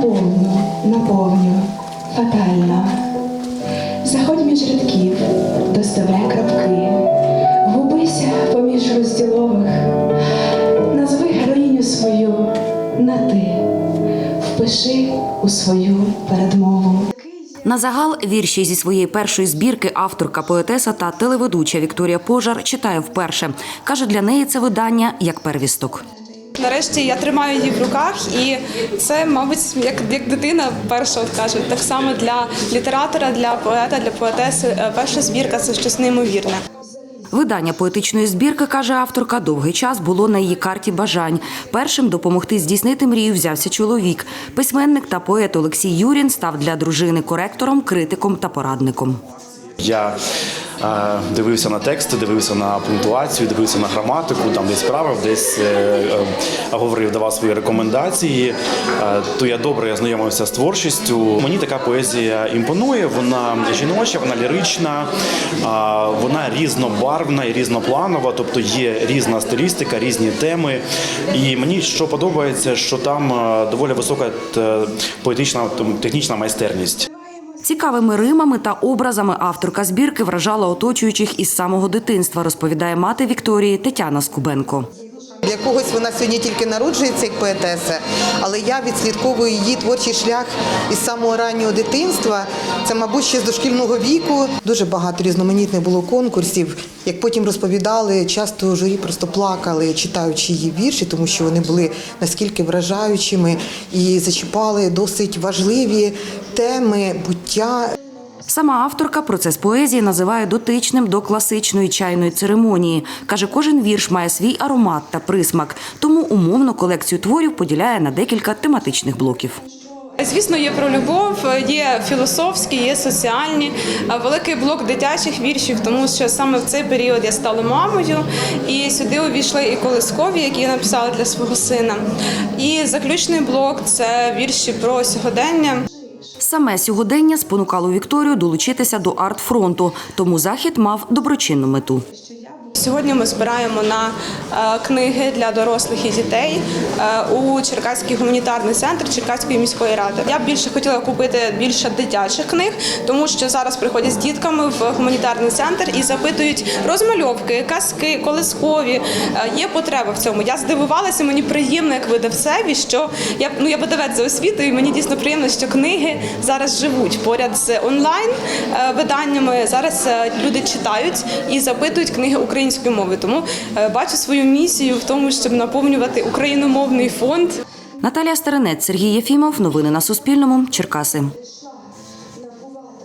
Наповню, наповню, фатально. Заходь між рядків, доставляй крапки, губися поміж розділових, назви героїню свою на ти, впиши у свою передмову. На загал вірші зі своєї першої збірки авторка, поетеса та телеведуча Вікторія Пожар читає вперше. Каже, для неї це видання як первісток. Нарешті я тримаю її в руках, і це, мабуть, як, як дитина перша от кажуть. Так само для літератора, для поета, для поетеси. е, Перша збірка це щось неймовірне. Видання поетичної збірки, каже авторка, довгий час було на її карті бажань. Першим допомогти здійснити мрію взявся чоловік. Письменник та поет Олексій Юрін став для дружини коректором, критиком та порадником. Я дивився на тексти, дивився на пунктуацію, дивився на граматику, там десь правив, десь е, е, говорив, давав свої рекомендації. Е, то я добре ознайомився з творчістю. Мені така поезія імпонує. Вона жіноча, вона лірична, е, вона різнобарвна і різнопланова, тобто є різна стилістика, різні теми. І мені що подобається, що там е, доволі висока е, поетична технічна майстерність. Цікавими римами та образами авторка збірки вражала оточуючих із самого дитинства, розповідає мати Вікторії Тетяна Скубенко. Когось вона сьогодні тільки народжується як поетеса, але я відслідковую її творчий шлях із самого раннього дитинства. Це, мабуть, ще з дошкільного віку. Дуже багато різноманітних було конкурсів. Як потім розповідали, часто журі просто плакали, читаючи її вірші, тому що вони були наскільки вражаючими і зачіпали досить важливі теми буття Сама авторка процес поезії називає дотичним до класичної чайної церемонії. Каже, кожен вірш має свій аромат та присмак, тому умовно колекцію творів поділяє на декілька тематичних блоків. Звісно, є про любов, є філософські, є соціальні. Великий блок дитячих віршів, тому що саме в цей період я стала мамою, і сюди увійшли і колискові, які я написала для свого сина. І заключний блок це вірші про сьогодення. Саме сьогодення спонукало Вікторію долучитися до арт-фронту, тому захід мав доброчинну мету. Сьогодні ми збираємо на е, книги для дорослих і дітей е, у Черкаський гуманітарний центр Черкаської міської ради. Я б більше хотіла купити більше дитячих книг, тому що зараз приходять з дітками в гуманітарний центр і запитують розмальовки, казки, колискові. Е, Є потреба в цьому. Я здивувалася, мені приємно як видавцеві, що я ну я видавець за освітою, і мені дійсно приємно, що книги зараз живуть поряд з онлайн виданнями. Зараз люди читають і запитують книги українською мови. Тому е, бачу свою місію в тому, щоб наповнювати україномовний фонд. Наталія Старинець, Сергій Єфімов. Новини на Суспільному. Черкаси.